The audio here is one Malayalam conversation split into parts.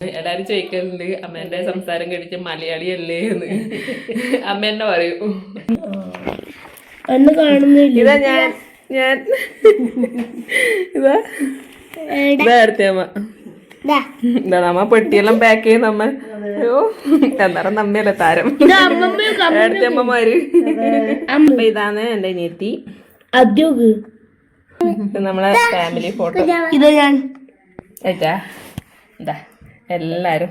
എല്ലാരും ചോദിക്കലുണ്ട് അമ്മേന്റെ സംസാരം കേട്ടിട്ട് മലയാളി അല്ലേ എന്ന്. അമ്മ എന്നെ പറയൂ. അന്ന് കാണുന്നില്ല. ഇതാ ഞാൻ ഞാൻ. ഇതാ. ഇതാ അടുത്ത അമ്മ. നമ്മ പെട്ടിയെല്ലാം പാക്ക് ചെയ്യുന്ന അമ്മ അയ്യോ എന്നാലും നമ്മയല്ലേ താരം. അടുത്ത അമ്മമാര്. അപ്പൊ ഇതാണ് എന്റെ അനിയത്തി. അദ്യോഗ് നമ്മളെ ഫാമിലി ഫോട്ടോ ഇതാ ഞാൻ. ഏറ്റാ എല്ലാരും.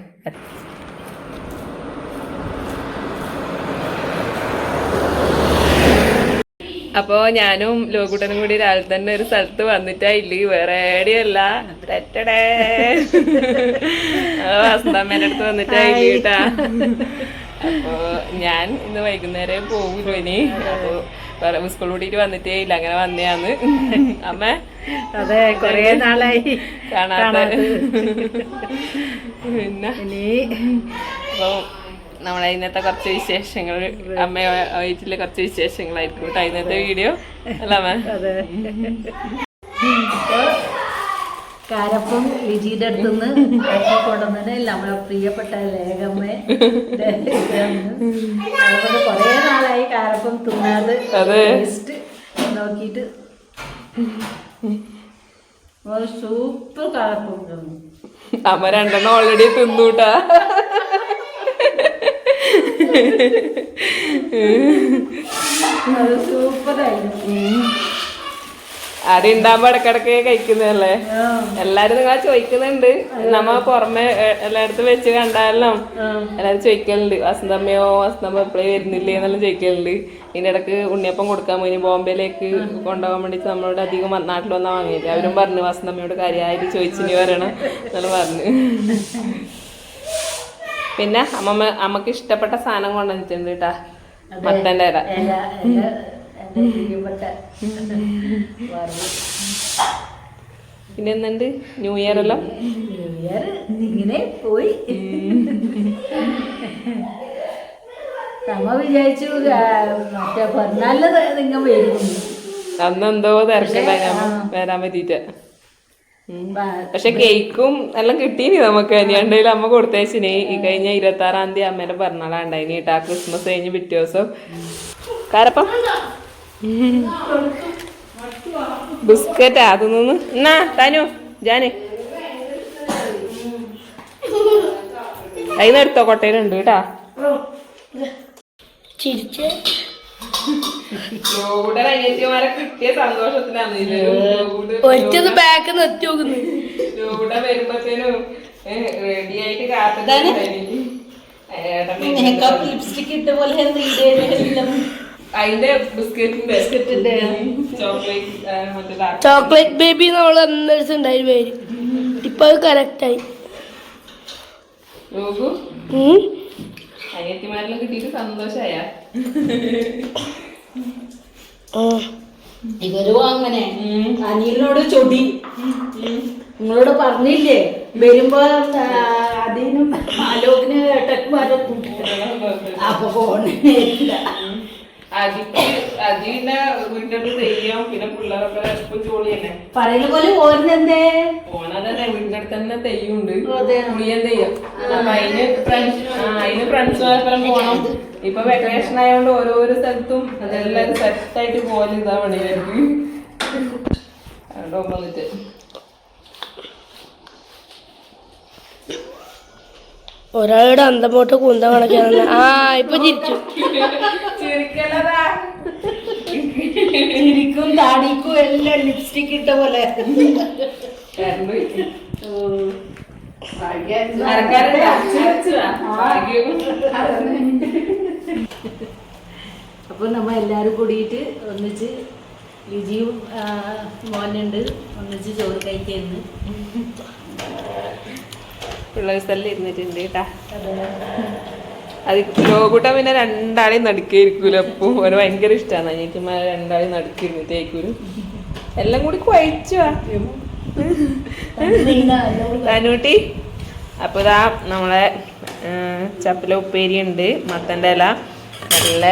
അപ്പോ ഞാനും ലോകുട്ടനും കൂടി രാവിലെ തന്നെ ഒരു സ്ഥലത്ത് വന്നിട്ടായില്ല വേറെ എവിടെയല്ല തെറ്റടേ വസന്തമ്മേന്റെ അടുത്ത് വന്നിട്ടായില്ല കേട്ടാ. അപ്പോ ഞാൻ ഇന്ന് വൈകുന്നേരം പോകില്ല ഇനി. അപ്പൊ വേറെ സ്കൂൾ കൂട്ടിട്ട് വന്നിട്ടേ ഇല്ല അങ്ങനെ വന്നെയാന്ന്. അമ്മ? അതെ കൊറേ നാളായി. കാണാതെ പിന്നെ? ഇനി നമ്മളെ ഇന്നത്തെ കുറച്ച് വിശേഷങ്ങൾ അമ്മ വീട്ടിലെ കുറച്ച് വിശേഷങ്ങളായിരിക്കും കേട്ടോ ഇന്നത്തെ വീഡിയോ അല്ല അമ്മ? കാരപ്പം ലിജിയുടെ അടുത്തുനിന്ന് ആക്കി കൊണ്ടുവന്നെ നമ്മളെ പ്രിയപ്പെട്ട ലേഖമ്മേ. അതുകൊണ്ട് കൊറേ നാളായി കാരപ്പം തിന്നാതെ നോക്കിട്ട് ടേസ്റ്റ് നോക്കിയിട്ട്. സൂപ്പർ കാരപ്പം തിന്നു. അമ്മ രണ്ടെണ്ണം ഓൾറെഡി തിന്നൂട്ടാ. അത് സൂപ്പറായിരുന്നു ആരും ഉണ്ടാകുമ്പോ ഇടക്കിടക്ക് കഴിക്കുന്നതല്ലേ? ആ, എല്ലാരും നിങ്ങളെ ചോദിക്കുന്നുണ്ട്. നമ്മ പുറമെ എല്ലായിടത്തും വെച്ച് കണ്ടാലും. എല്ലാരും ചോദിക്കലുണ്ട്. വസന്തമ്മയോ വസന്തമ്മ എപ്പോഴേ വരുന്നില്ലേ? എന്നെല്ലാം ചോദിക്കലുണ്ട്. ഇതിന്റെ ഇടയ്ക്ക് ഉണ്ണിയപ്പം കൊടുക്കാൻ പോയി. ബോംബെയിലേക്ക് കൊണ്ടുപോകാൻ വേണ്ടിട്ട് നമ്മളോട് അധികം നാട്ടിൽ വന്നാൽ വാങ്ങിയില്ല അവരും പറഞ്ഞു വസന്തമ്മയോട് കാര്യമായിട്ട് ചോദിച്ചിനി വരണം. എന്നെല്ലാം പറഞ്ഞു. പിന്നെ അമ്മ അമ്മയ്ക്ക് ഇഷ്ടപ്പെട്ട സാധനം കൊണ്ടുവന്നിട്ടുണ്ട് കേട്ടാ ഇല എന്റെ പ്രിയപ്പെട്ട വറവ്. പിന്നെ എന്തുണ്ട് ന്യൂ ഇയർ എല്ലാം ന്യൂ ഇയർ ഇങ്ങനെ പോയി. നമ്മ വിചാരിച്ചു മറ്റേ പിറന്നാളിൽ നിങ്ങൾ വരും. അന്ന് എന്തോ തിരക്കുണ്ടായി ഞാൻ വരാൻ പറ്റിട്ട് പക്ഷെ കേക്കും എല്ലാം കിട്ടീനി നമുക്ക്. രണ്ടേലും അമ്മ കൊടുത്തേച്ചിനി. ഈ കഴിഞ്ഞ ഇരുപത്തി ആറാം തീയതി അമ്മേന്റെ പിറന്നാളാ കേട്ടോ. ക്രിസ്മസ് കഴിഞ്ഞ് പിറ്റേ ദിവസം. കാരപ്പം? ബിസ്ക്കറ്റാ തിന്നു. എന്നാ താനു ജാന്. അതിന് എടുത്തോ കൊട്ടയിലുണ്ട് കേട്ടാ. ചിരിച്ച്. അനിയത്തിമാരെ കിട്ടിയ സന്തോഷത്തിലാണ് ഒറ്റത് ബാക്ക് നിർത്തി നോക്കുന്നു. ഇവിടെ വരുമ്പത്തേനും റെഡി ആയിട്ട് കാത്തിട്ടുണ്ടായിനി. മേക്കപ്പ് ലിപ്സ്റ്റിക് ഇട്ട പോലെ എല്ലാം അതിന്റെ ബിസ്ക്കറ്റിന്റെ ചോക്ലേറ്റ് ചോക്ലേറ്റ് ബേബി നമ്മൾ അന്നേരം ഉണ്ടായി പേര്. ഇപ്പൊ അത് കറക്റ്റ് ആയി. അനിയത്തിമാരെല്ലാം കിട്ടിയിട്ട് സന്തോഷായ. ഇവരും അങ്ങനെ. അനിയനോട് ചൊടി. നിങ്ങളോട് പറഞ്ഞില്ലേ? വരുമ്പോ അതിനും ആലോചന ഏട്ടന്മാരെ അപ്പൊ പോണില്ല അതിക്ക് അതിന്റെ പിന്നെ പിള്ളേരൊക്കെ ഇപ്പൊ ജോലി തന്നെ പറയുന്ന പോലെ ഓർന്നെന്തേ ഓണതന്നെ വീടിന്റെ അടുത്ത് തന്നെ തെയ്യമുണ്ട് അതെ. പുളിയൻ തെയ്യം. അപ്പൊ അതിന് ഫ്രണ്ട്സ് അതിന് ഫ്രണ്ട്സുമാർക്കെല്ലാം പോണം. ഇപ്പൊ വെക്കേഷൻ ആയതുകൊണ്ട് ഓരോരോ സ്ഥലത്തും അതെല്ലാം സെറ്റ് ആയിട്ട് പോലെ ഇതാ പണിയായിരുന്നു അവിടെ വന്നിട്ട് ഒരാളുടെ അന്തമോട്ട് കുന്ത കണക്കാണ് ആ ഇപ്പൊ ചിരിച്ചു. ചിരിക്കും താടിക്കും എല്ലാം ലിപ്സ്റ്റിക് ഇട്ട പോലെ. അപ്പൊ നമ്മ എല്ലാരും കൂടിയിട്ട് ഒന്നിച്ച് ലിജിയും മോനുണ്ട്. ഒന്നിച്ച് ചോറ് കഴിക്കുന്നു പിള്ളേർ സ്ഥലം ഇരുന്നിട്ടുണ്ട് കേട്ടാ അത് ലോകൂട്ടം പിന്നെ രണ്ടാളെയും നടുക്കായിരിക്കൂല അപ്പൊ ഓരോ ഭയങ്കര ഇഷ്ടമാണ് അനിയത്തിമാരെ രണ്ടാളെയും നടുക്കിരുന്നിട്ടായിരിക്കും എല്ലാം കൂടി കുഴച്ചുവാ തനൂട്ടി അപ്പോൾ ഇതാ നമ്മളെ ചപ്പല ഉപ്പേരി ഉണ്ട് മത്തന്റെ ഇല നല്ല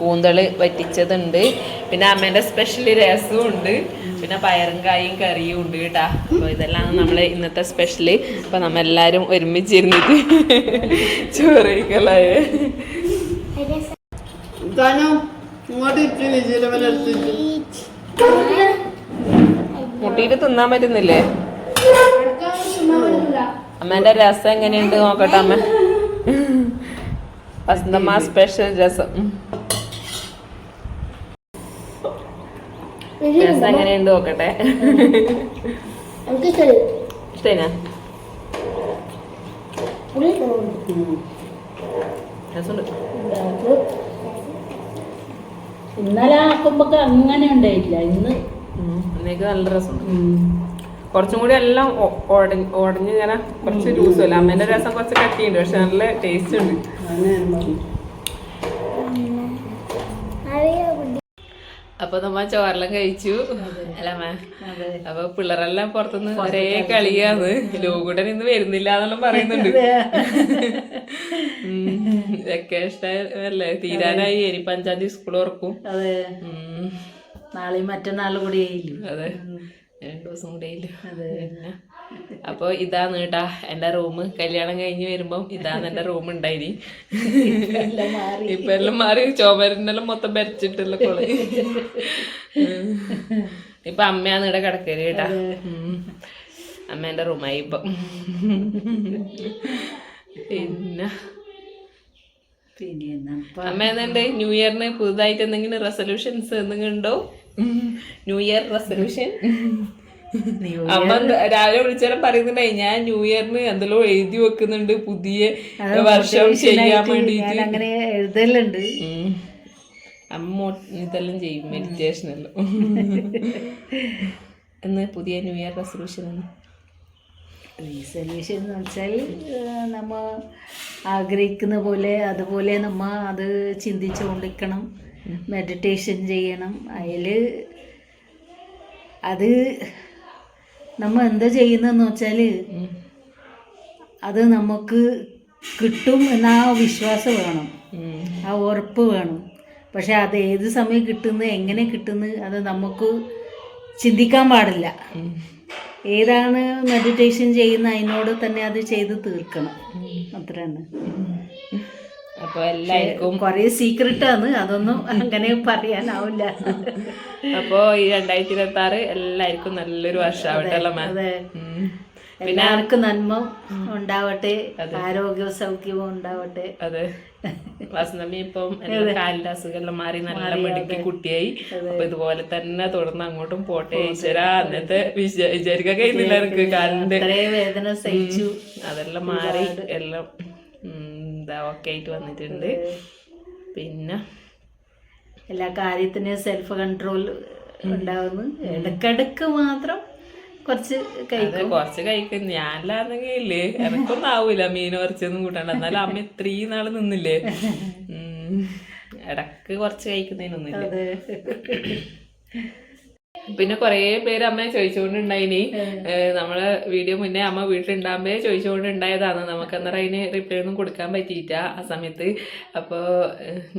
കൂന്തൾ വറ്റിച്ചതുണ്ട്. പിന്നെ അമ്മേന്റെ സ്പെഷ്യൽ രസവും ഉണ്ട് പിന്നെ പയറും കായും കറിയും ഉണ്ട് കേട്ടാ. അപ്പോൾ ഇതെല്ലാം നമ്മളെ ഇന്നത്തെ സ്പെഷ്യൽ അപ്പോൾ നമ്മ എല്ലാവരും ഒരുമിച്ചിരുന്നിട്ട് ചോറ് മുട്ടിട്ട് മുട്ടിയിട്ട് തിന്നാൻ പറ്റുന്നില്ലേ? അമ്മേന്റെ രസം എങ്ങനെയുണ്ട് നോക്കട്ടെ അമ്മ. വസന്തമ്മ സ്പെഷ്യൽ രസം. രസം എങ്ങനെയുണ്ട് നോക്കട്ടെ. ഇഷ്ടേനാ? ഇന്നലെ ആക്കുമ്പോ അങ്ങനെ ഉണ്ടായിട്ടില്ല. ഇന്ന്. ഇന്നേക്ക് നല്ല രസമുണ്ട്. കുറച്ചും കൂടി എല്ലാം ഉടഞ്ഞ് ഉടഞ്ഞ് ഇങ്ങനെ കുറച്ച് ജ്യൂസ് അല്ല അമ്മേന്റെ രസം കുറച്ച് കട്ടിയുണ്ട്. പക്ഷെ നല്ല ടേസ്റ്റ് ഉണ്ട്. അപ്പൊ നമ്മ ചോറെല്ലാം കഴിച്ചു. അല്ല അമ്മ അപ്പൊ പിള്ളേരെല്ലാം പുറത്തുനിന്ന് ഒരേ കളിയാന്ന് ലോകൂടൻ ഇന്ന് വരുന്നില്ല എന്നെല്ലാം പറയുന്നുണ്ട്. വെക്കേഷൻ അല്ലേ തീരാനായി. ഇനി അഞ്ചാം തീയതി സ്കൂൾ ഓർക്കും അതെ. നാളെയും മറ്റന്നാളും കൂടി അതെ. രണ്ടു ദിവസം കൂടെ ഇല്ല പിന്നെ അപ്പൊ ഇതാണ് കേട്ടാ എന്റെ റൂം. കല്യാണം കഴിഞ്ഞ് വരുമ്പം ഇതാണ് എന്റെ റൂം ഉണ്ടായിനി. ഇപ്പം എല്ലാം മാറി. ചോമരിനെല്ലാം മൊത്തം വരച്ചിട്ടുള്ള കോളേജ് ഇപ്പൊ അമ്മയാണ് ഇവിടെ കിടക്കൽ കേട്ടാ. ഉം. അമ്മേന്റെ റൂമായി ഇപ്പൊ. പിന്നെ. പിന്നെ എന്നാ അമ്മ എന്നുണ്ട് ന്യൂ ഇയറിന് പുതുതായിട്ട് എന്തെങ്കിലും റെസൊല്യൂഷൻസ് എന്തെങ്കിലും ഉണ്ടോ? ന്യൂ ഇയർ റെസൊല്യൂഷൻ അമ്മ രാവിലെ വിളിച്ചാലും പറയുന്നുണ്ടായി ഞാൻ ന്യൂ ഇയറിന് എന്തെല്ലോ എഴുതി വെക്കുന്നുണ്ട് പുതിയ വർഷം ചെയ്യാൻ വേണ്ടിട്ട് അങ്ങനെ എഴുതലുണ്ട്. അമ്മ ഇതെല്ലാം ചെയ്യും മെഡിറ്റേഷൻ എല്ലാം. എന്ന് പുതിയ ന്യൂ ഇയർ റെസൊല്യൂഷൻ ആണ്. റീസൊല്യൂഷൻ എന്ന് വെച്ചാൽ നമ്മ ആഗ്രഹിക്കുന്ന പോലെ അതുപോലെ നമ്മ അത് ചിന്തിച്ചുകൊണ്ടിരിക്കണം മെഡിറ്റേഷൻ ചെയ്യണം. അതിൽ അത് നമ്മ എന്താ ചെയ്യുന്നതെന്ന് വെച്ചാൽ അത് നമുക്ക് കിട്ടും എന്ന ആ വിശ്വാസം വേണം. ആ ഉറപ്പ് വേണം. പക്ഷെ അത് ഏത് സമയം കിട്ടുന്നു എങ്ങനെ കിട്ടുന്നു അത് നമുക്ക് ചിന്തിക്കാൻ പാടില്ല. ഏതാണ് മെഡിറ്റേഷൻ ചെയ്യുന്ന അതിനോട് തന്നെ അത് ചെയ്ത് തീർക്കണം. അത്ര തന്നെ അപ്പൊ എല്ലാവർക്കും കുറേ സീക്രട്ടാണ് അതൊന്നും അങ്ങനെ പറയാനാവില്ല. അപ്പോ ഈ രണ്ടായിരത്തി ഇരുപത്തി ആറ് എല്ലാവർക്കും നല്ലൊരു വർഷമാവട്ടെ അല്ലേ മാം അതെ. എല്ലാവർക്കും നന്മ ഉണ്ടാവട്ടെ. ആരോഗ്യ സൗഖ്യവും ഉണ്ടാവട്ടെ. അതെ. വസന്തമി ഇപ്പം കാലിന്റെ അസുഖമെല്ലാം മാറി നല്ല മിടുക്കി കുട്ടിയായി. അപ്പൊ ഇതുപോലെ തന്നെ തുടർന്ന് അങ്ങോട്ടും പോട്ടെ ഈശ്വരാ. അന്നത്തെ വിചാ- വിചാരിക്കാൻ കഴിയുന്നില്ല എനിക്ക് കാലിന്റെ. വേദന സഹിച്ചു. അതെല്ലാം മാറി എല്ലാം ഇതാ ഒക്കെ ആയിട്ട് വന്നിട്ടുണ്ട് പിന്നെ എല്ലാ കാര്യത്തിനും സെൽഫ് കൺട്രോൾ ഉണ്ടാവുന്നു. ഇടക്കിടക്ക് മാത്രം കുറച്ച് കഴിക്കും. കുറച്ച് കഴിക്കും. ഞാനല്ലാന്നെങ്കിൽ ഇല്ലേ എനക്കൊന്നും ആവൂല മീൻ കുറച്ചൊന്നും കൂട്ടണ്ട എന്നാലും അമ്മ ഇത്രയും നാൾ നിന്നില്ലേ? ഇടയ്ക്ക് കുറച്ച് കഴിക്കുന്നതിനൊന്നുമില്ല. പിന്നെ കുറേ പേര് അമ്മ ചോദിച്ചുകൊണ്ടുണ്ടായിനി. നമ്മളെ വീഡിയോ മുന്നേ അമ്മ വീട്ടിലുണ്ടാകുമ്പേ ചോദിച്ചുകൊണ്ടുണ്ടായതാണ്. നമുക്ക് അന്നേരം അതിന് റിപ്ലൈ ഒന്നും കൊടുക്കാൻ പറ്റിയിട്ട ആ സമയത്ത്. അപ്പോൾ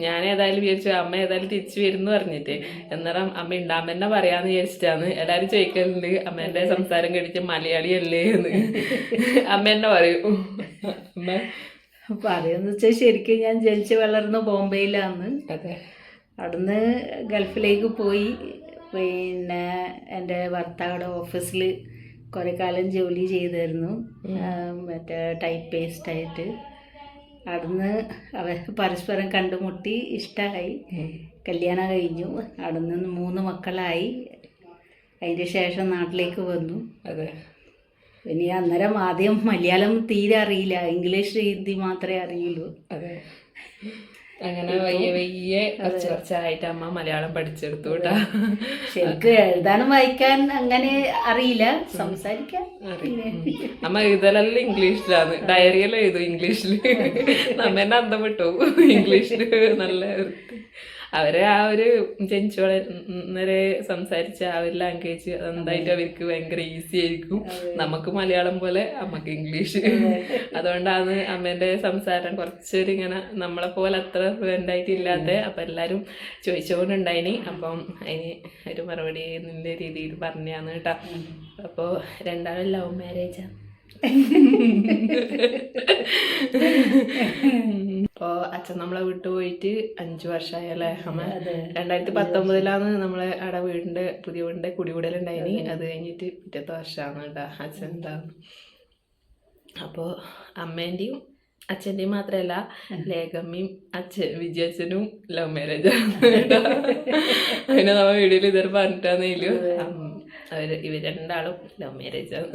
ഞാൻ ഏതായാലും വിചാരിച്ചു അമ്മ ഏതായാലും തിരിച്ചു വരുന്നു പറഞ്ഞിട്ട്. അന്നേരം അമ്മ ഉണ്ടാകുമ്പോൾ തന്നെ പറയാന്ന് വിചാരിച്ചിട്ടാണ്. എല്ലാരും ചോദിക്കലുണ്ട് അമ്മേന്റെ സംസാരം കേട്ടിട്ട് മലയാളിയല്ലേ എന്ന്. അമ്മ തന്നെ പറയും. അമ്മ. പറയുന്ന വെച്ചാൽ ശരിക്കും ഞാൻ ജനിച്ച് വളർന്ന ബോംബെയിലാണ് അതെ. അവിടുന്ന് ഗൾഫിലേക്ക് പോയി. പിന്നെ എന്റെ ഭർത്താവിടെ ഓഫീസിൽ കുറേ കാലം ജോലി ചെയ്തായിരുന്നു. മറ്റേ ടൈപ്പ് പേസ്റ്റായിട്ട് അവിടുന്ന് അവർ പരസ്പരം കണ്ടുമുട്ടി ഇഷ്ടമായി കല്യാണം കഴിഞ്ഞു. അവിടുന്ന് മൂന്ന് മക്കളായി. അതിന്റെ ശേഷം നാട്ടിലേക്ക് വന്നു. അതെ. പിന്നെ അന്നേരം ആദ്യം മലയാളം തീരെ അറിയില്ല. ഇംഗ്ലീഷ് ഹിന്ദി മാത്രമേ അറിയുള്ളൂ. അതെ. അങ്ങനെ വയ്യ വയ്യ കുറച്ച് കുറച്ചായിട്ട് അമ്മ മലയാളം പഠിച്ചെടുത്തു കേട്ടാ. ശരിക്കും എഴുതാനും വായിക്കാൻ അങ്ങനെ അറിയില്ല. സംസാരിക്കാൻ അമ്മ എഴുതലെല്ലാം ഇംഗ്ലീഷിലാണ് ഡയറിയെല്ലാം എഴുതും ഇംഗ്ലീഷിൽ നമ്മ എന്നെ അന്തം വിട്ടു. ഇംഗ്ലീഷിൽ നല്ല അവർ ആ ഒരു ജനിച്ചു വളരെ സംസാരിച്ച ആ ഒരു ലാംഗ്വേജ് അതെന്തായിട്ട് അവർക്ക് ഭയങ്കര ഈസി ആയിരിക്കും. നമുക്ക് മലയാളം പോലെ അമ്മയ്ക്ക് ഇംഗ്ലീഷ് അതുകൊണ്ടാണ് അമ്മേന്റെ സംസാരം കുറച്ചൊരു ഇങ്ങനെ നമ്മളെ പോലെ അത്ര ഫ്രണ്ടായിട്ടില്ലാത്ത ഇല്ലാത്ത. അപ്പം എല്ലാവരും ചോദിച്ചുകൊണ്ടുണ്ടായിനി അപ്പം അതിന് ഒരു മറുപടി നിന്റെ രീതിയിൽ പറഞ്ഞാന്ന് കേട്ടോ. അപ്പോൾ രണ്ടാളും ലവ് മാരേജാണ് ഇപ്പോ അച്ഛൻ നമ്മളെ വിട്ടു പോയിട്ട് അഞ്ചു വർഷമായി അല്ലേ അമ്മ രണ്ടായിരത്തി പത്തൊമ്പതിലാണ് നമ്മളെ അവിടെ വീടിന്റെ പുതിയ വീടിന്റെ കുടികൂടലുണ്ടായിനി. അത്. കഴിഞ്ഞിട്ട് പിറ്റത്തെ വർഷമാണ് കേട്ടോ അച്ഛൻ ഉണ്ടാകുന്നത് അപ്പോൾ അമ്മേന്റെയും അച്ഛന്റെയും മാത്രമല്ല ലേഖമ്മയും അച്ഛൻ വിജയച്ഛനും ലവ് മാരേജ് അതിനെ നമ്മ വീഡിയോയിൽ ഇതൊരു പറഞ്ഞിട്ടാന്നേലു അവർ ഇവർ രണ്ടാളും ലവ് മാരേജ് ആണ്.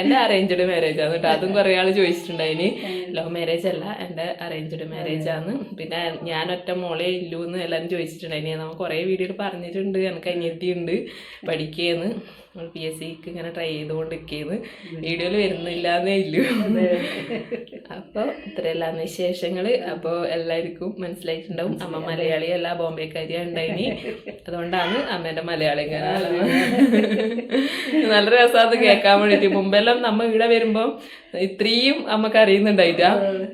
എന്റെ അറേഞ്ച്ഡ് മാരേജ് ആണ് കേട്ടോ. അതും കുറേ ആൾ ചോദിച്ചിട്ടുണ്ടായിനി. ലവ് മാരേജ് അല്ല എന്റെ അറേഞ്ച്ഡ് മാരേജ് ആണ്. പിന്നെ ഞാൻ ഒറ്റ മോളെ ഇല്ലൂ എന്ന് എല്ലാവരും ചോദിച്ചിട്ടുണ്ടായി നമ്മൾ കുറേ വീഡിയോയിൽ പറഞ്ഞിട്ടുണ്ട്. എനിക്ക് അനിയത്തിയുണ്ട് പഠിക്കുകയെന്ന് പി എസ് സിക്ക് ഇങ്ങനെ ട്രൈ ചെയ്തുകൊണ്ടിരിക്കുകയെന്ന് വീഡിയോയിൽ വരുന്നില്ല എന്നേ ഇല്ലൂ. അപ്പോൾ ഇത്രയെല്ലാം വിശേഷങ്ങൾ അപ്പോൾ എല്ലാവർക്കും മനസ്സിലായിട്ടുണ്ടാവും. അമ്മ മലയാളി അല്ല ബോംബെക്കാരിയാണ് ഉണ്ടായിനി. അതുകൊണ്ടാണ് അമ്മേന്റെ മലയാളി ഇങ്ങനെ നല്ല രസമാണ് കേൾക്കാൻ വേണ്ടിയിട്ട്. മുമ്പെല്ലാം നമ്മൾ ഇവിടെ വരുമ്പോൾ ഇത്രയും അമ്മയ്ക്ക് അറിയുന്നുണ്ടായിട്ടാ.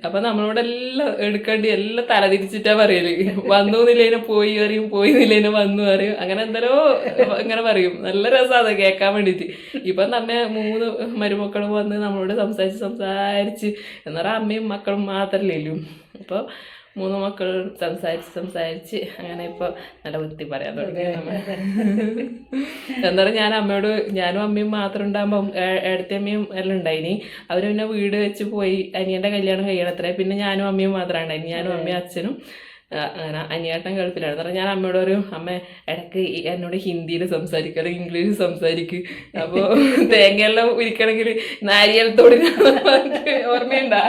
അപ്പൊ നമ്മളോട് എല്ലാം എടുക്കേണ്ടി എല്ലാം തലതിരിച്ചിട്ടാ പറയൽ. വന്നു നിലേനെ പോയി അറിയും പോയി നിലേനെ വന്നു അറിയും. അങ്ങനെ എന്തല്ലോ ഇങ്ങനെ പറയും. നല്ല രസമാണ് കേൾക്കാൻ വേണ്ടിയിട്ട് ഇപ്പൊ നമ്മെ മൂന്ന് മരുമക്കളും വന്ന് നമ്മളോട് സംസാരിച്ച് സംസാരിച്ച് എന്നാ അമ്മയും മക്കളും മാത്രമല്ലേലും അപ്പോൾ മൂന്ന് മക്കൾ സംസാരിച്ച് സംസാരിച്ച് അങ്ങനെ ഇപ്പോൾ നല്ല വൃത്തി പറയാൻ തുടങ്ങി. എന്താ പറയുക ഞാൻ അമ്മയോട് ഞാനും അമ്മയും മാത്രം ഉണ്ടാകുമ്പം ഏടത്തമ്മയും എല്ലാം ഉണ്ടായിനി. അവർ പിന്നെ വീട് വെച്ച് പോയി അനിയന്റെ കല്യാണം കഴിയണത്രേ. പിന്നെ ഞാനും അമ്മയും മാത്രമാണ് ഞാനും അമ്മയും അച്ഛനും. അങ്ങനെ അനിയേട്ടൻ ഗൾഫിലാണ് എന്ന് പറഞ്ഞാൽ ഞാൻ അമ്മയോട് ഒരു അമ്മ ഇടയ്ക്ക് എന്നോട് ഹിന്ദിയിൽ സംസാരിക്കുക അല്ലെങ്കിൽ ഇംഗ്ലീഷിൽ സംസാരിക്കും. അപ്പോൾ തേങ്ങയെല്ലാം ഉരിക്കണമെങ്കിൽ നാരിയലത്തോട് ഓർമ്മയുണ്ടാ?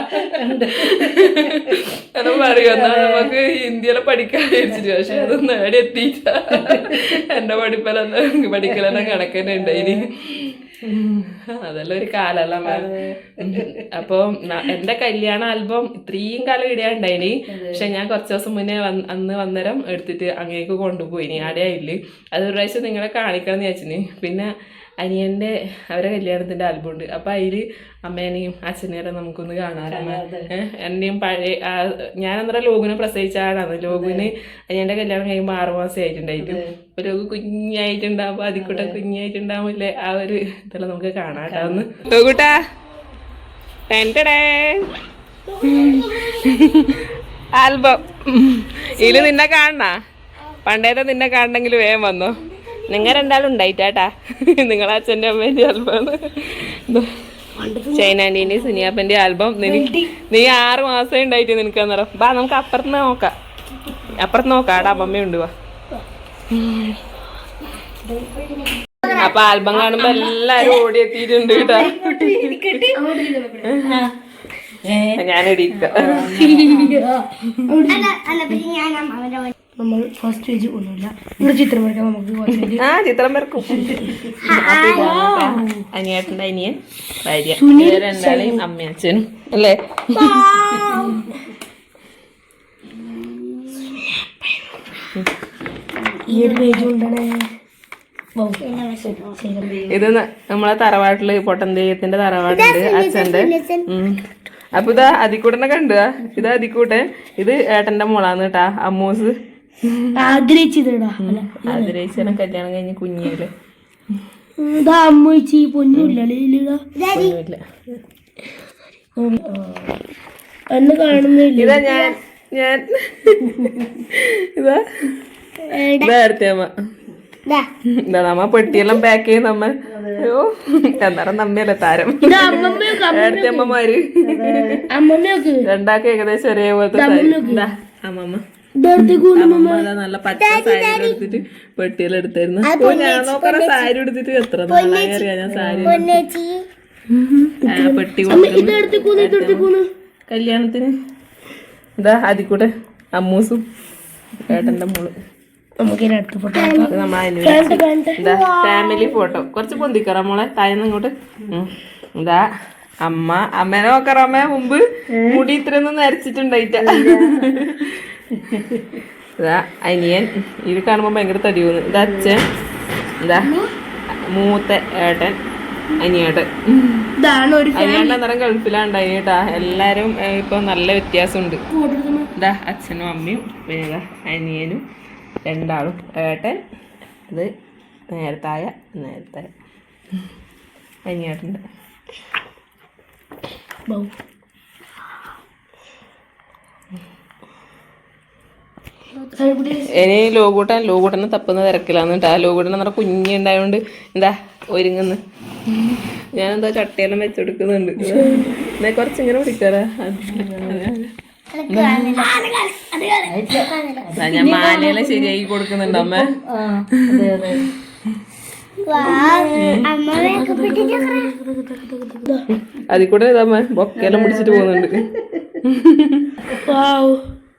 അത് പറയും നമുക്ക് ഹിന്ദിയെല്ലാം പഠിക്കാൻ വിചാരിച്ചിട്ട് പക്ഷെ അതൊന്നും എവിടെ എത്തിയിട്ട എന്റെ പഠിപ്പെല്ലാം പഠിക്കലെല്ലാം കണക്കന്നെ ഉണ്ടായിനി അതെല്ലാം ഒരു കാലല്ല അപ്പൊ എന്റെ കല്യാണ ആൽബം ഇത്രയും കാലം ഇടയാണ്ടായിനി. പക്ഷെ ഞാൻ കുറച്ച് ദിവസം മുന്നേ അന്ന് വന്നേരം എടുത്തിട്ട് അങ്ങേക്ക് കൊണ്ടുപോയിനി. ആടെയായില്ല അത് ഒരു പ്രാവശ്യം നിങ്ങളെ കാണിക്കണം എന്ന് വിചാരിച്ചിന്. പിന്നെ അനിയന്റെ അവരെ കല്യാണത്തിന്റെ ആൽബം ഉണ്ട് അപ്പൊ അതിൽ അമ്മേനെയും അച്ഛനേരെ നമുക്കൊന്ന് കാണാറുണ്ട് എന്നെയും പഴയ ഞാൻ അന്നേരം പ്രസവിച്ച ആളാണ്. ലോകുവിന് അനിയന്റെ കല്യാണം കഴിയുമ്പോൾ ആറു മാസം ആയിട്ടുണ്ടായിരിക്കും. അപ്പോൾ ലോകു കുഞ്ഞായിട്ടുണ്ടാവുമ്പോ അതിക്കൂട്ട കുഞ്ഞായിട്ടുണ്ടാവില്ലേ ആ ഒരു ഇതെല്ലാം നമുക്ക് കാണാട്ടാന്ന് ലോകൂട്ടാ ആൽബം. ഇതിൽ നിന്നെ കാണണ? പണ്ടേത്തെ നിന്നെ കാണണമെങ്കിൽ വേഗം വന്നോ. നിങ്ങൾ രണ്ടാളും ഉണ്ടായിട്ടാട്ടാ നിങ്ങളെ അച്ഛന്റെ അമ്മേന്റെ ആൽബമാണ് ചൈനാന്റെ സുനിയാപ്പന്റെ ആൽബം നിനി നീ ആറ് മാസം ഉണ്ടായിട്ട് നിനക്ക് അന്നേരം. ബാ നമുക്ക് അപ്പുറത്ത് നോക്കാം. അപ്പുറത്ത് നോക്കാം. ആടാ അമ്മയുണ്ട് വാ. അപ്പൊ ആൽബം കാണുമ്പോ എല്ലാരും ഓടി എത്തിയിട്ടുണ്ട് കേട്ടോ ഞാൻ നമ്മൾ ഫസ്റ്റ് പേജ് ഒന്നുമില്ല. ഇവിടെ ചിത്രം വരയ്ക്കാൻ നമുക്ക് ഫസ്റ്റ് പേജ് ആ ചിത്രം വരക്കും അനിയേട്ടന്റെ അനിയൻ ഭാര്യ. രണ്ടാളെയും അമ്മയും അല്ലേ? പേജ് കൊണ്ടാണ്. ഇത് നമ്മളെ തറവാട്ടിൽ പൊട്ടൻ തെയ്യത്തിന്റെ തറവാട്ടുണ്ട് അച്ഛന്റെ ഉം. അപ്പൊ ഇതാ അതിക്കൂട്ടനെ കണ്ടു ഇതാ അതിക്കൂട്ടൻ. ഇത് ഏട്ടന്റെ മോളാന്ന് കേട്ടാ അമ്മൂസ്. ആഗ്രഹിച്ചതാ അല്ല അതിരേച്ചനെ കല്യാണം കഴിഞ്ഞ് കുഞ്ഞിയിൽ. ഇതാ അമ്മ വെച്ച് പൊന്നുമില്ല. അന്ന് കാണുന്നില്ല? ഇതാ ഞാൻ ഞാൻ. ഇതാ. നമ്മ പെട്ടിയെല്ലാം പാക്ക് ചെയ്യും നമ്മ അയ്യോ. എന്നാലും നമ്മയല്ലേ താരം. ഇത് അമ്മമ്മയൊക്കെ അടുത്ത അമ്മമാര്. അമ്മമ്മയൊക്കെ. രണ്ടാൾക്ക് ഏകദേശം ഒരേപോലത്തെ അമ്മമ്മ. നല്ല പച്ച സാരി എടുത്തിട്ട് പെട്ടിയെല്ലാം എടുത്തായിരുന്നു. ഓ, ഞാൻ നോക്കണ സാരി എടുത്തിട്ട് എത്ര നാളായി അറിയാം ഞാൻ സാരി പെട്ടി കല്യാണത്തിന്. എന്താ അതിക്കൂടെ അമ്മൂസും ഏട്ടന്റെ മോൾ. ഫാമിലി ഫോട്ടോ കുറച്ച് പൊന്തിക്കറ മോളെ തായന്ന് ഇങ്ങോട്ട്. എന്താ അമ്മ അമ്മേനെ നോക്കറ അമ്മ മുമ്പ് മുടി ഇത്രയൊന്നും നരച്ചിട്ടുണ്ടായിട്ട. ഇതാ അനിയൻ. ഇത് കാണുമ്പോൾ ഭയങ്കര തടി തോന്നുന്നു ഇത് അച്ഛൻ. എന്താ മൂത്ത ഏട്ടൻ അനിയേട്ടൻ. അനിയേട്ടൻ അന്നേരം ഗൾഫിലാണ്ടായി കേട്ടാ. എല്ലാരും ഇപ്പൊ നല്ല വ്യത്യാസമുണ്ട്. ഇതാ അച്ഛനും അമ്മയും പിന്നെ ഇതാ അനിയനും രണ്ടാളും. ഏട്ടൻ ഇത് നേരത്തായ നേരത്തായ. അനിയേട്ടന്റെ. ഇനി ലോകൂട്ടൻ ലോകൂട്ടനെ തപ്പുന്ന തിരക്കിലാന്ന് കേട്ടോ ലോകൂട്ടൻ നമ്മുടെ കുഞ്ഞുണ്ടായോണ്ട് എന്താ ഒരുങ്ങുന്നു. ഞാനെന്താ ചട്ടിയെല്ലാം വെച്ചെടുക്കുന്നുണ്ട്. എന്നാ കുറച്ചിങ്ങനെ പിടിക്കാറാ. ഞാൻ മാലയെല്ലാം ശരിയാക്കി കൊടുക്കുന്നുണ്ട് അമ്മ. ആ അതെ അതെ അതിൽ കൂടെ ഇതമ്മ ബൊക്കെല്ലാം പിടിച്ചിട്ട് പോകുന്നുണ്ട്.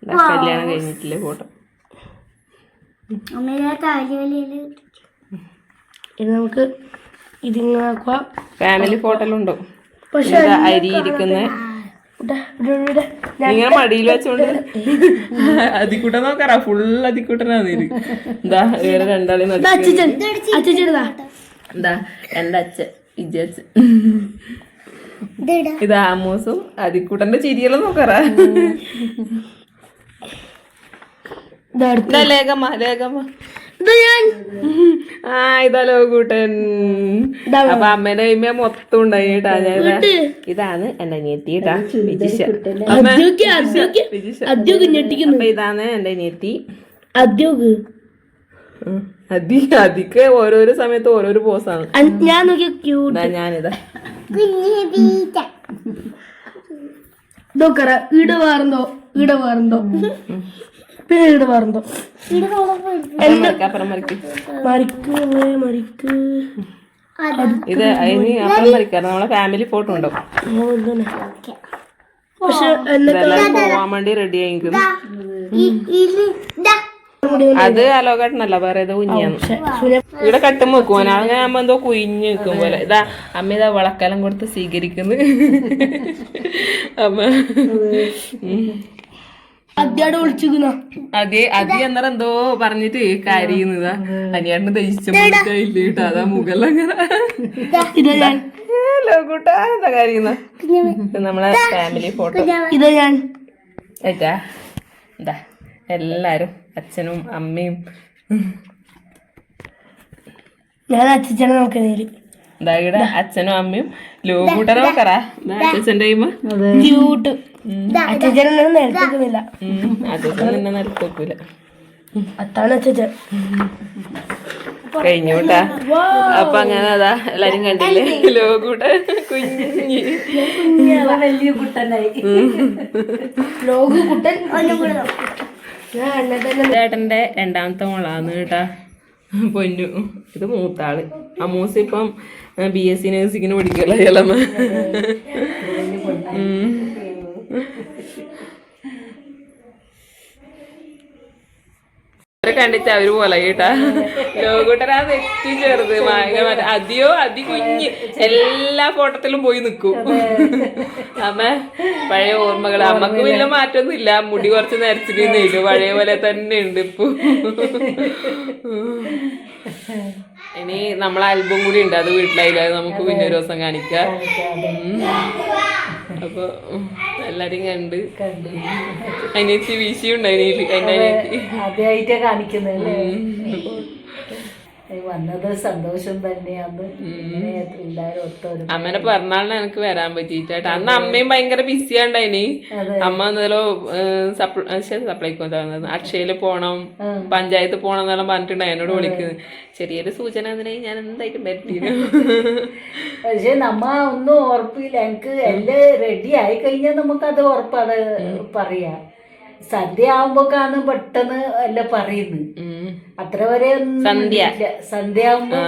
കല്യാണം കഴിഞ്ഞിട്ടില്ല ഫോട്ടോ ഇനി നമുക്ക് ഫാമിലി ഫോട്ടോ ഉണ്ടോ. പക്ഷെ അരി ഇരിക്കുന്ന. ഇങ്ങനെ മടിയിൽ വെച്ചോണ്ട് അതിക്കൂട്ട നോക്കാറാ. ഫുൾ അതിക്കൂട്ടനാണ് ഇത് എന്താ വേറെ രണ്ടാളി എന്താ എന്റെ അച്ഛൻ അച്ഛൻ. ഇതാ ഇത് ആമോസും അതിക്കൂട്ടന്റെ ചിരിയെല്ലാം നോക്കാറാ. ഇതാ ഇതാ ലേഖമ്മ ലേഖമ്മ. ഇത് ഞാൻ. ആ ഇതാ ലോകൂട്ടൻ. അപ്പൊ അമ്മേന്റെ കൈമ മൊത്തം ഉണ്ടായി കേട്ടാ. ഞാൻ ഇതാണ് എന്റെ അനിയത്തി കേട്ടാ വിജിഷ. അപ്പൊ ഇതാണ് എന്റെ അനിയത്തി. അതി അതിക്ക് ഓരോരോ സമയത്ത് ഓരോരോ പോസാണ്. ഞാൻ ഞാനിതാ. ഇടവാറുണ്ടോ ഇടവാറുണ്ടോ വേറെന്തോ ഈട വേറെന്തോ പിന്നെ ഇവിടെ വേറെന്തോ മരിക്ക് ഇത് മറിക്കാറ് നമ്മളെ ഫാമിലി ഫോട്ടോ ഉണ്ടോ. പക്ഷെ പോവാൻ വേണ്ടി റെഡി ആയിരിക്കും. അത് അലോകട്ടനല്ല വേറെ ഏതോ കുഞ്ഞാന്ന്. ഇവിടെ കട്ടും വെക്കും. അങ്ങനെ ആകുമ്പോ എന്തോ കുഞ്ഞു നിൽക്കും പോലെ. ഇതാ അമ്മ ഇതാ വളക്കാലം കൊടുത്ത് സ്വീകരിക്കുന്നു. അമ്മ. അതെ അതി എന്നാൽ എന്തോ പറഞ്ഞിട്ട് കരയുന്നതാ അനിയാണ്ട് ദഹിച്ച ഇല്ല കേട്ടോ അതാ മുകളിൽ അങ്ങനെ. ഇതാ. ഞാൻ. ലോകൂട്ടാ എന്താ കരയുന്ന? നമ്മളെ ഫാമിലി ഫോട്ടോ ഇതാ ഞാൻ. ഏറ്റാ. എന്താ എല്ലാരും അച്ഛനും അമ്മയും. ഞാൻ അച്ഛനെ നോക്കുന്നതിൽ എന്താ ഇവിടെ അച്ഛനും അമ്മയും ലോകൂട്ടനെ നോക്കറാ അച്ഛന്റെ അച്ഛൻ നിന്നെ അച്ഛൻ കേട്ടാ. അപ്പൊ അങ്ങനെ അതാ എല്ലാരും കണ്ടില്ലേ? ലോകൂട്ട കുഞ്ഞി വലിയ കുട്ടനായി. ലോകു കുട്ടൻ. ചേട്ടന്റെ രണ്ടാമത്തെ മോളാന്ന് കേട്ടാ. പൊന്നു. ഇത് മൂത്താൾ. അമ്മൂസ് ഇപ്പം ബി എസ് സി നഴ്സിങ്ങിന് പഠിക്കല ഇളമ. കണ്ടിട്ട് അവർ പോലെ കേട്ടാ. ലോകൂട്ടരാ തെറ്റി ഭയങ്കര മറ്റേ അതിയോ അതി കുഞ്ഞ് എല്ലാ ഫോട്ടത്തിലും പോയി നിക്കും. അമ്മ പഴയ ഓർമ്മകൾ അമ്മയ്ക്ക് വലിയ മാറ്റമൊന്നും ഇല്ല മുടി കുറച്ച് നരച്ചിരുന്നില്ല പഴയ പോലെ തന്നെ ഉണ്ട് ഇപ്പൊ. ഇനി നമ്മളെ ആൽബം കൂടി ഉണ്ട് അത് വീട്ടിലായില്ല? നമുക്ക് പിന്നെ ഒരു ദിവസം കാണിക്കാം. അപ്പൊ എല്ലാരും കണ്ട്. അനിയത്തി വീശിയുണ്ട് എന്റെ അനിയത്തി ആദ്യമായിട്ടാ കാണിക്കുന്നല്ലേ വന്നത് സന്തോഷം തന്നെയാന്ന്. ഇങ്ങനെ എല്ലാരും ഒത്തൊരു അമ്മേനെ പിറന്നാളിന് എനിക്ക് വരാൻ പറ്റിട്ടാ അന്ന് അമ്മയും ഭയങ്കര ബിസി ഉണ്ടായിനി അമ്മ സപ്ലൈ സപ്ലൈക്കോ അക്ഷയിൽ പോണം പഞ്ചായത്ത് പോണം എന്നെല്ലാം പറഞ്ഞിട്ടുണ്ട്. എന്നോട് വിളിക്കുന്നത്. ചെറിയൊരു സൂചന അതിനായി ഞാൻ എന്തായിട്ടും പറ്റിയിരുന്നു പക്ഷെ നമ്മ ഒന്നും ഉറപ്പില്ല എനിക്ക് എല്ലാം റെഡി ആയി കഴിഞ്ഞാൽ നമുക്ക് അത് ഉറപ്പത് പറയാം. സദ്യ ആവുമ്പോക്കാണ് പെട്ടെന്ന് അല്ല പറയുന്നത്. അത്ര വരെ സന്ധ്യ. സന്ധ്യ ആവുമ്പോ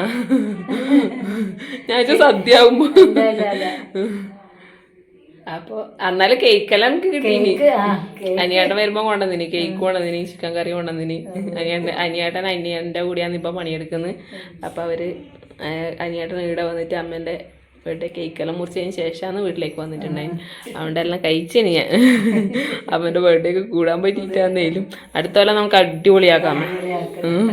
ഞാൻ സദ്യ ആവുമ്പോ. അപ്പൊ എന്നാലും കേക്കെല്ലാം കിട്ടീനി. അനിയാട്ടൻ വരുമ്പോ കൊണ്ടുവന്നിനി. കേക്ക് കൊണ്ടുവന്നിനി ചിക്കൻ കറി കൊണ്ടുവന്നിനി. അനിയാട്ടൻ അനിയാട്ടൻ അനിയന്റെ കൂടെയാണ് ഇപ്പൊ പണിയെടുക്കുന്നത്. അപ്പൊ അവർ അനിയാട്ടൻ ഇവിടെ വന്നിട്ട് അമ്മേന്റെ വീട്ടിൽ കേക്കെല്ലാം മുറിച്ചതിന് ശേഷമാണ് വീട്ടിലേക്ക് വന്നിട്ടുണ്ടായി അതുകൊണ്ട് എല്ലാം കഴിച്ചിന് ഞാൻ. അവന്റെ ബർത്ത്ഡേക്ക് കൂടാൻ പറ്റിയിട്ടാന്നേലും. അടുത്ത കൊല്ലം നമുക്ക് അടിപൊളിയാക്കാം. ഉം.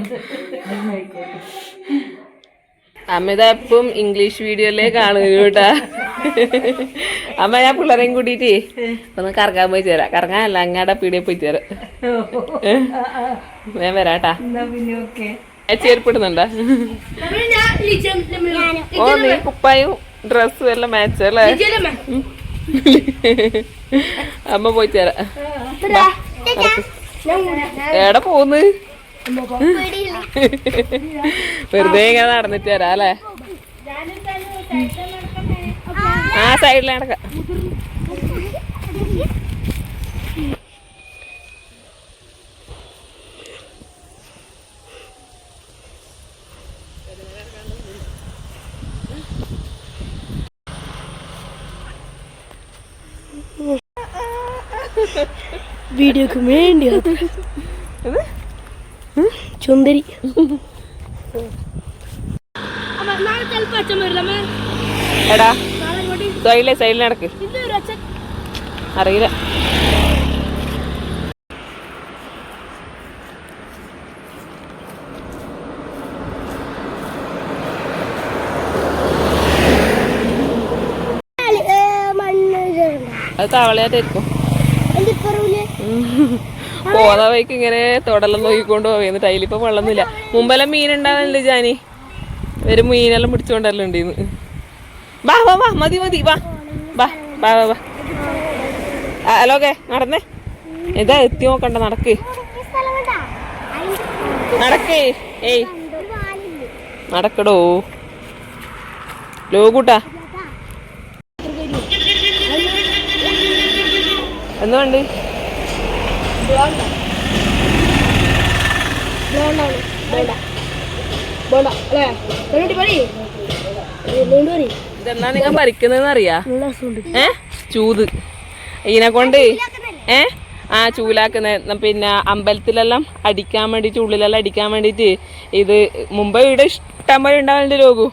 അമ്മ എപ്പം ഇംഗ്ലീഷ് വീഡിയോയിലേ കാണുക കേട്ടാ. അമ്മ ഞാൻ പിള്ളേരെയും കൂട്ടിയിട്ട് ഒന്ന് കറങ്ങാൻ പോയി തരാം കറങ്ങാനല്ല അങ്ങാടെ പീടിയെ പോയി തരാം ഞാൻ വരാട്ടാ. ചേർപ്പെടുന്നുണ്ടാ? ഓ നീ കുപ്പായും ഡ്രസ്സും എല്ലാം മാച്ച് അല്ലേ? അമ്മ പോയി ചേരാ. എവിടെ പോന്ന് വെറുതെ ഇങ്ങനെ നടന്നിട്ട് വരാം അല്ലേ? ആ സൈഡിൽ നടക്കാം. വീഡിയോക്ക് വേണ്ടി ചുന്ദരി. എടാ സൈഡിലെ സൈഡിൽ നടക്ക്. അറിയില്ല. അത് തവളയായിട്ടായിരിക്കും പോന്ന വൈക്ക് ഇങ്ങനെ തൊടലം നോക്കിക്കൊണ്ട് പോയി എന്നിട്ട് അതിലിപ്പോ വെള്ളമൊന്നുമില്ല. മുമ്പെല്ലാം മീൻ ഉണ്ടാവല്ലേ ജാനി. ഒരു മീനെല്ലാം പിടിച്ചോണ്ടല്ലോ ഉണ്ടെന്ന്. വാ വാ വാ മതി മതി വാ. വാ വാ വാ വാ. ഹലോ ഓക്കെ നടന്നേ. ഇതാ എത്തി നോക്കണ്ട നടക്ക്. നടക്കേ. ഏയ്. നടക്കടോ. ലോകൂട്ടാ എന്തുകൊണ്ട് ഇതെന്നാ നിങ്ങൾ പറിക്കുന്നതെന്ന് അറിയാ ഏ? ചൂത്. ഇതിനെ കൊണ്ട്? ഏ? ആ ചൂലാക്കുന്ന. പിന്നെ അമ്പലത്തിലെല്ലാം അടിക്കാൻ വേണ്ടിയിട്ട് ഉള്ളിലെല്ലാം അടിക്കാൻ വേണ്ടിയിട്ട് ഇത് മുമ്പ് ഇവിടെ ഇഷ്ടം പോലെ ഉണ്ടാവലുണ്ട് ലോകു.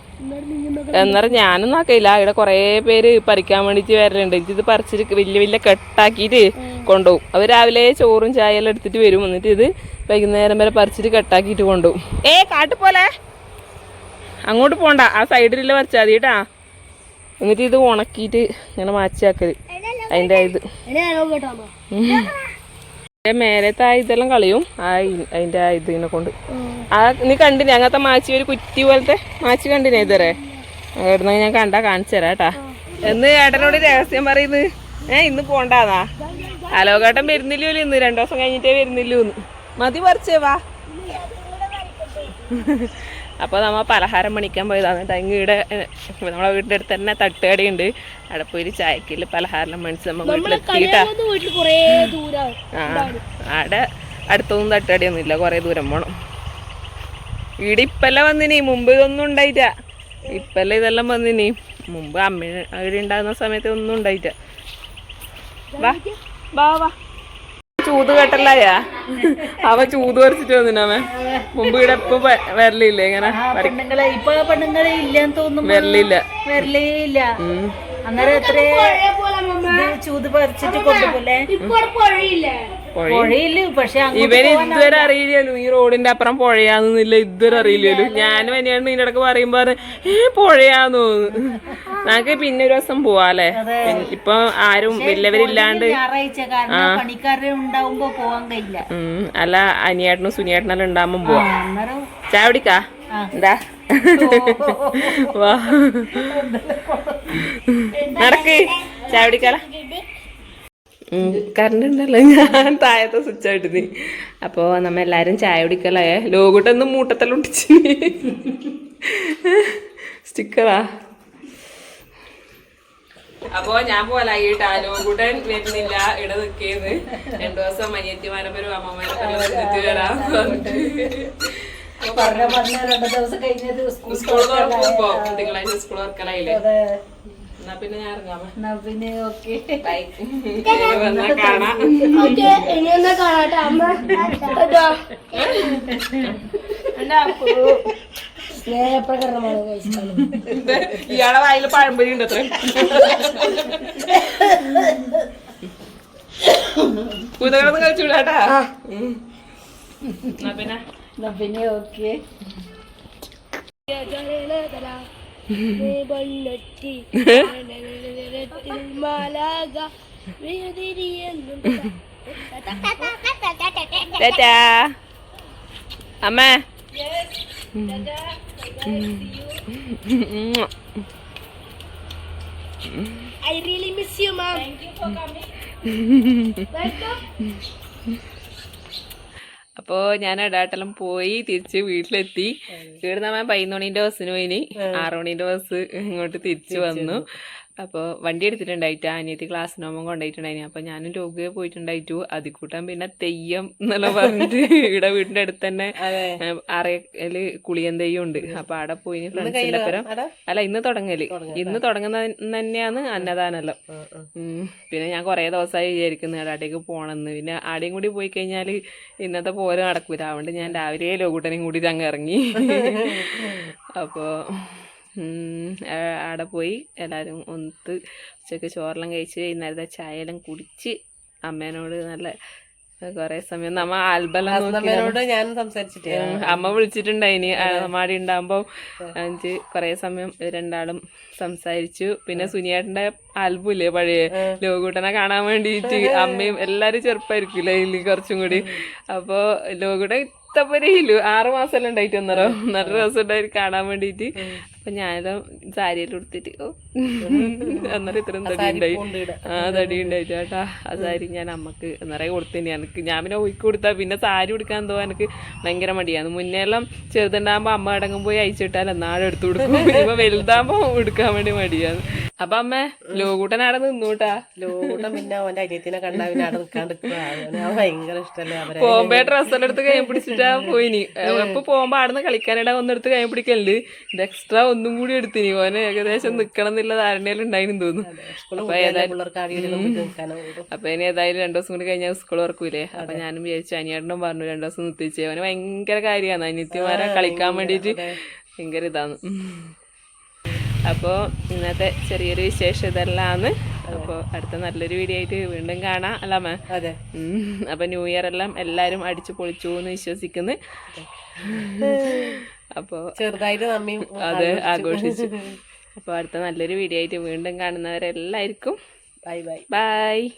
എന്നറ ഞാനൊന്നും ആക്കില്ല ഇവിടെ കുറേ പേര് പറിക്കാൻ വേണ്ടിയിട്ട് വരലുണ്ട്. ഇത് പറിച്ചിട്ട് വലിയ വലിയ കെട്ടാക്കിയിട്ട് കൊണ്ടുപോകും. അവർ രാവിലെ ചോറും ചായയെല്ലാം എടുത്തിട്ട് വരും. എന്നിട്ട് ഇത് വൈകുന്നേരം വരെ പറിച്ചിട്ട് കട്ടാക്കിയിട്ട് കൊണ്ടുപോകും. ഏ കാട്ടു പോലെ. അങ്ങോട്ട് പോണ്ട. ആ സൈഡിലുള്ള പറിച്ചാൽ മതി കേട്ടാ. എന്നിട്ട് ഇത് ഉണക്കിയിട്ട് ഇങ്ങനെ മാച്ചാക്കൽ അതിന്റെ ഇത്. മേലത്തെ ആ ഇതെല്ലാം കളയും. ആ അതിന്റെ ആ ഇതിനെ കൊണ്ട്. ആ നീ കണ്ടിനെ അങ്ങനത്തെ മാച്ചി ഒരു കുറ്റി പോലത്തെ മാച്ചി കണ്ടിനെ ഇതുവരെ? എവിടുന്ന ഞാൻ കണ്ടാ കാണിച്ചു തരാം കേട്ടാ. എന്ന് ഏട്ടനോട് രഹസ്യം പറയുന്നത്. ഏ ഇന്ന് പോണ്ടാന്നാ? അലോകേട്ടൻ വരുന്നില്ലോ ഇന്ന്. രണ്ടു ദിവസം കഴിഞ്ഞിട്ടേ വരുന്നില്ലോ എന്ന് മതി പറിച്ചേ വാ. അപ്പോൾ നമ്മൾ പലഹാരം പണിക്കാൻ പോയതാണ് ഇങ്ങ് ഇവിടെ നമ്മളെ വീടിന്റെ അടുത്ത് തന്നെ തട്ടുകടയുണ്ട്. അവിടെ പോയി ചായക്കിൽ പലഹാരം മേടിച്ച് നമ്മൾ വീട്ടിലെത്തിയിട്ടാ. ആ അവിടെ അടുത്തൊന്നും തട്ടുകടയൊന്നും ഇല്ല. കുറേ ദൂരം പോണം. ഇവിടെ ഇപ്പല്ല വന്നിനി. മുമ്പ് ഇതൊന്നും ഉണ്ടായിട്ട ഇപ്പല്ല ഇതെല്ലാം വന്നിനി. മുമ്പ് അമ്മ അവിടെ ഉണ്ടാകുന്ന സമയത്ത് ഒന്നും ഉണ്ടായിട്ട വാ. വാ വാ. ചൂത് കേട്ടല്ലായാ അവ ചൂത് വരച്ചിട്ട് വന്നിനവൻ മുമ്പ് ഇവിടെ ഇപ്പൊ വരലില്ല ഇങ്ങനെ? പെണ്ണുങ്ങളെ ഇപ്പൊ പെണ്ണുങ്ങളെ ഇല്ലെന്ന് തോന്നുന്നു വരലില്ല. വരലേ ഇല്ല അന്നേരം എത്ര ചൂത് പറിച്ചിട്ട് കൊണ്ടുപോലെ പക്ഷെ ഇവന് ഇതുവരെ അറിയില്ലല്ലോ ഈ റോഡിന്റെ അപ്പുറം പുഴയാന്നില്ല ഇതുവരെ അറിയില്ലല്ലോ ഞാനും വനിയാണ് ഇതിന്റെ ഇടയ്ക്ക് പറയുമ്പോ ഈ ഏ പുഴയാന്ന്? തോന്നുന്നു നമുക്ക് പിന്നെ ഒരു ദിവസം പോവാല്ലേ ഇപ്പൊ ആരും വലിയവരില്ലാണ്ട് അല്ല അനിയേട്ടനും സുനിയേട്ടനെല്ലാം ഉണ്ടാകുമ്പോ പോവാ. ചാവിടിക്കാ ചായ കുടിക്കാ? എന്താ? വാ. നടക്ക്. ചായ കുടിക്കാല? കറണ്ട് ഉണ്ടല്ലോ ഞാൻ താഴത്തെ സ്വിച്ച് ആയിട്ട് നീ അപ്പോൾ നമ്മ എല്ലാരും ചായ കുടിക്കലേ ലോകൂട്ടൊന്നും മൂട്ടത്തലുണ്ടിച്ച് സ്റ്റിക്കറാ. അപ്പോ ഞാൻ പോലായിട്ടാ ലോകൂട്ടൻ വരുന്നില്ല. ഇട നിൽക്കേന്ന് രണ്ടു ദിവസം അനിയത്തിമാരപ്പരും പേരും വന്നിട്ട് വരാം പറഞ്ഞ പറഞ്ഞ രണ്ടു ദിവസം കഴിഞ്ഞത് സ്കൂൾ തുറക്കുമ്പോ തിങ്കളാഴ്ച സ്കൂൾ തുറക്കലായില്ലേ? എന്നാ പിന്നെ ഞാൻ ഇറങ്ങാമോ എന്നാ പിന്നെ ഓക്കെ. ബൈ വന്നാ കാണാം. ഇനി എന്നാ കാണാട്ടെ. അമ്മ സ്നേഹപ്രകടനമാണ് ഇയാളെ വായിൽ പഴംപൊരി ഉണ്ട് അത്ര കുതകളൊന്നും കഴിച്ചുവിടാട്ടാ പിന്നെ. പിന്നെ ഓക്കെ. അമ്മേ I really miss you, mom. അപ്പോ ഞാൻ ഇടാട്ടെല്ലാം പോയി തിരിച്ച് വീട്ടിലെത്തി. ഇവിടെ നമ്മ പതിനൊന്ന് മണീന്റെ ബസ്സിന് പോയിനി. ആറുമണീന്റെ ബസ് ഇങ്ങോട്ട് തിരിച്ചു വന്നു. അപ്പോൾ വണ്ടി എടുത്തിട്ടുണ്ടായിട്ട് അനിയത്തി ക്ലാസ്സിനോമം കൊണ്ടായിട്ടുണ്ടായിന് അപ്പോൾ ഞാനും ലോകയെ പോയിട്ടുണ്ടായിട്ടു അതിക്കൂട്ടം പിന്നെ തെയ്യം എന്നുള്ള പറഞ്ഞിട്ട് ഇവിടെ വീടിന്റെ അടുത്ത് തന്നെ അറയൽ കുളിയൻ തെയ്യം ഉണ്ട്. അപ്പോൾ അവിടെ പോയി ഫ്രണ്ട്സിന്റെ അല്ല ഇന്ന് തുടങ്ങൽ. ഇന്ന് തുടങ്ങുന്ന തന്നെയാണ് അന്നദാനല്ലോ. പിന്നെ ഞാൻ കുറേ ദിവസമായി വിചാരിക്കുന്നു അവിടേക്ക് പോകണമെന്ന് പിന്നെ ആടെയും കൂടി പോയി കഴിഞ്ഞാൽ ഇന്നത്തെ പോലെ നടക്കൂല. അതുകൊണ്ട് ഞാൻ രാവിലെ ലോകൂട്ടനെയും കൂടി അങ്ങ് ഇറങ്ങി. അപ്പോൾ അവിടെ പോയി എല്ലാവരും ഒന്നിട്ട് ഉച്ചയ്ക്ക് ചോറെല്ലാം കഴിച്ച് വൈകുന്നേരത്തെ ചായയെല്ലാം കുടിച്ച് അമ്മേനോട് നല്ല കൊറേ സമയം നമ്മ ആൽബലോട് ഞാൻ സംസാരിച്ചിട്ടേ അമ്മ വിളിച്ചിട്ടുണ്ടായിനി അമ്മാടി ഉണ്ടാകുമ്പോ അഞ്ച് കൊറേ സമയം രണ്ടാളും സംസാരിച്ചു. പിന്നെ സുനിയേട്ടന്റെ ആൽബം ഇല്ലേ പഴയ ലോകൂട്ടനെ കാണാൻ വേണ്ടിയിട്ട് അമ്മയും എല്ലാരും ചെറുപ്പായിരിക്കില്ലേ ഇതിൽ കുറച്ചും കൂടി. അപ്പൊ ലോകൂട്ടൻ ഇത്തപ്പരയില്ലു ആറ് മാസം ഉണ്ടായിട്ട് വന്നറോ നല്ല രസം ഉണ്ടായി കാണാൻ വേണ്ടിയിട്ട്. അപ്പൊ ഞാനും സാരിയെല്ലാം ഉടുത്തിട്ട് ഓ. അന്നേരം ഇത്രയും തടി ഉണ്ടായി. ആ തടി ഉണ്ടായിട്ട്. കേട്ടാ ആ സാരി ഞാൻ അമ്മയ്ക്ക് നിറയെ കൊടുത്തിന്. എനിക്ക് ഞാൻ പിന്നെ ഒഴുക്കി കൊടുത്താ പിന്നെ സാരി കൊടുക്കാൻ എന്തോ എനിക്ക് ഭയങ്കര മടിയാണ് മുന്നേ എല്ലാം ചെറുതുണ്ടാകുമ്പോ അമ്മ അടങ്ങും പോയി അയച്ചിട്ടാൽ നാളെ എടുത്തു കൊടുക്കും. ഇപ്പൊ വലുതാകുമ്പോ എടുക്കാൻ വേണ്ടി മടിയാണ്. അപ്പൊ അമ്മ ലോകൂട്ടൻ അവിടെ നിന്നൂട്ടാ. ലോകൂട്ടൻ പിന്നെ അവന്റെ അനിയത്തിനെ കണ്ടാ പിന്നെ അവിടെ നിൽക്കാണ്ട് ഭയങ്കര ഇഷ്ടല്ലേ അവരെ. പോകുമ്പോ ഡ്രസ്സെല്ലാം എടുത്ത് കൈ പിടിച്ചിട്ടാ പോയിനി. അപ്പൊ പോകുമ്പോ ആടുന്ന് കളിക്കാനിട ഒന്നെടുത്ത് കൈ പിടിക്കലുണ്ട്. ഇത് എക്സ്ട്രാ ഒന്നും കൂടി എടുത്തിനി. ഓന് ഏകദേശം നിക്കണം എന്നുള്ള ധാരണയിൽ ഉണ്ടായിരുന്നു തോന്നുന്നു. ഏതായാലും അപ്പൊ ഇനി ഏതായാലും രണ്ടു ദിവസം കൂടി കഴിഞ്ഞാൽ സ്കൂൾ വർക്കൂലേ അപ്പൊ ഞാനും വിചാരിച്ചു അനിയേട്ടനും പറഞ്ഞു രണ്ടു ദിവസം നിർത്തിച്ചേ അവന് ഭയങ്കര കാര്യമാണ്. അനിയത്തിമാരെ കളിക്കാൻ വേണ്ടിട്ട് ഭയങ്കര ഇതാണ്. അപ്പോൾ ഇന്നത്തെ ചെറിയൊരു വിശേഷം ഇതെല്ലാമാണ് അപ്പോൾ അടുത്ത നല്ലൊരു വീഡിയോ ആയിട്ട് വീണ്ടും കാണാം. അല്ലാമേ അതെ. അപ്പൊ ന്യൂ ഇയർ എല്ലാം എല്ലാരും അടിച്ചു പൊളിച്ചു എന്ന് വിശ്വസിക്കുന്നു. അപ്പോൾ ചെറുതായിട്ട് നമ്മി അത് ആഘോഷിച്ചു. അപ്പോൾ അടുത്ത നല്ലൊരു വീഡിയോ ആയിട്ട് വീണ്ടും കാണുന്നവരെല്ലാവർക്കും ബൈ ബൈ. ബൈ.